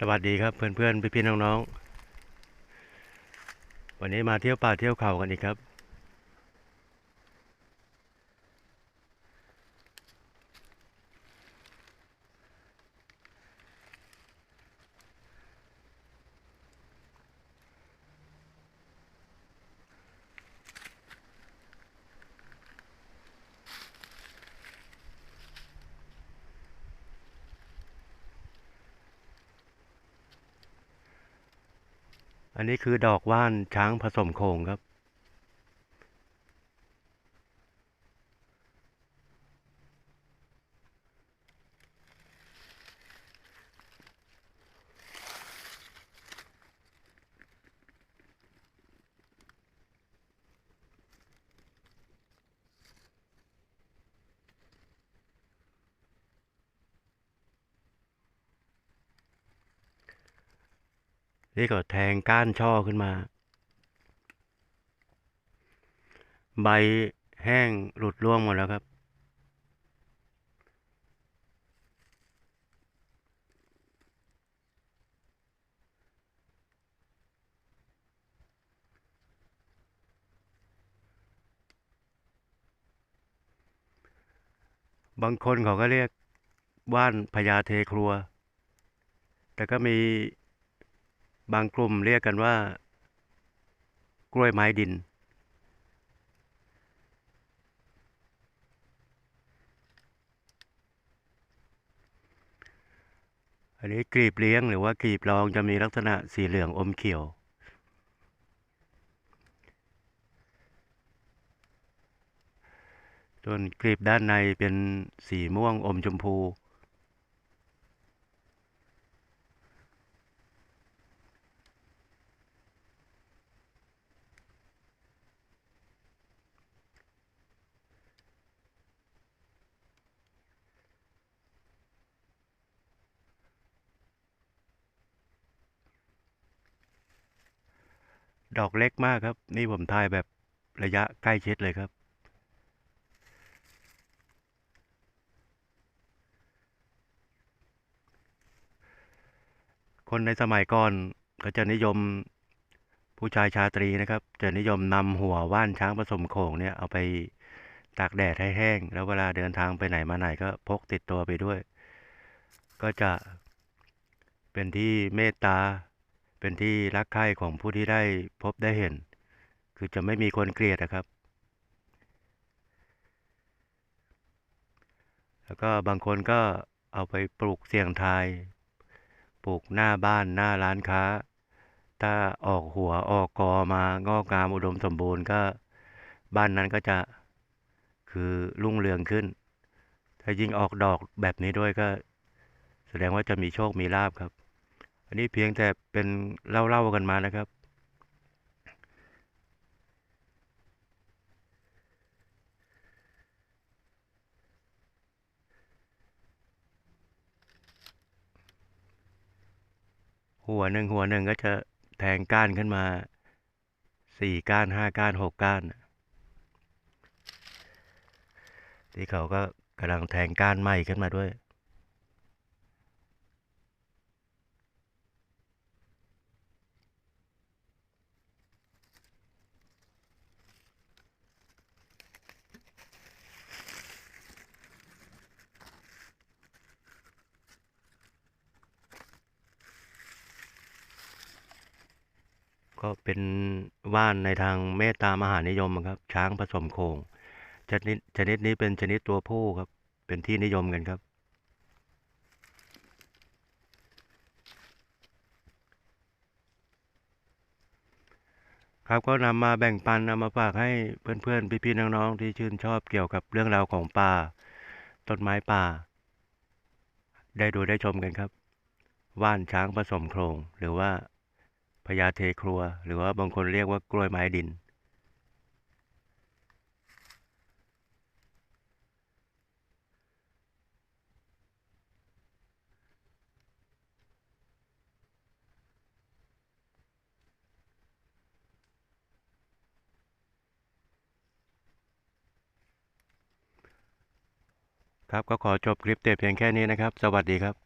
สวัสดีครับเพื่อนๆพี่ๆน้องๆวันนี้มาเที่ยวป่าเที่ยวเขากันอีกครับ อันนี้คือดอกว่านช้างผสมโขงครับ นี่ก็แทงก้านช่อขึ้นมา ใบแห้งหลุดร่วงหมดแล้วครับ บางคนเขาก็เรียกว่านพญาเทครัว แต่ก็มี บางกลุ่มเรียกกันว่า กล้วยไม้ดิน อันนี้กลีบเลี้ยงหรือว่ากลีบรองจะมีลักษณะสีเหลืองอมเขียวส่วนกลีบด้านในเป็นสีม่วงอมชมพู ดอกเล็กมากครับ นี่ผมถ่ายแบบระยะใกล้ชิดเลยครับ คนในสมัยก่อนก็จะนิยมผู้ชายชาตรีนะครับ จะนิยมนำหัวว่านช้างผสมโขงเนี่ยเอาไปตากแดดให้แห้ง แล้วเวลาเดินทางไปไหนมาไหนก็พกติดตัวไปด้วย ก็จะเป็นที่เมตตา เป็นที่รักใคร่ของผู้ที่ได้พบได้เห็น คือจะไม่มีคนเกลียดนะครับ แล้วก็บางคนก็เอาไปปลูกเสี่ยงทาย ปลูกหน้าบ้านหน้าร้านค้า ถ้าออกหัวออกกอมางอกงามอุดมสมบูรณ์ก็บ้านนั้นก็จะคือรุ่งเรืองขึ้น ถ้ายิ่งออกดอกแบบนี้ด้วยก็ แสดงว่าจะมีโชคมีลาบครับ อันนี้เพียงแต่เป็นเล่าๆกันมานะครับ หัวหนึ่งหัวหนึ่งก็จะแทงก้านขึ้นมาสี่ก้านห้าก้านหกก้านที่เขาก็กำลังแทงก้านใหม่ขึ้นมาด้วย ก็เป็นว่านในทางเมตตามหานิยมครับ ช้างผสมโขงชนิดชนิดนี้เป็นชนิดตัวผู้ครับ เป็นที่นิยมกันครับ ครับก็นำมาแบ่งปันนำมาฝากให้เพื่อนๆ พี่ๆน้องๆที่ชื่นชอบเกี่ยวกับเรื่องราวของป่าต้นไม้ป่า ได้ดูได้ชมกันครับ ว่านช้างผสมโครงหรือว่า พญาเทครัว หรือว่าบางคนเรียกว่ากล้วยไม้ดิน ครับก็ขอจบคลิปแต่เพียงแค่นี้นะครับ สวัสดีครับ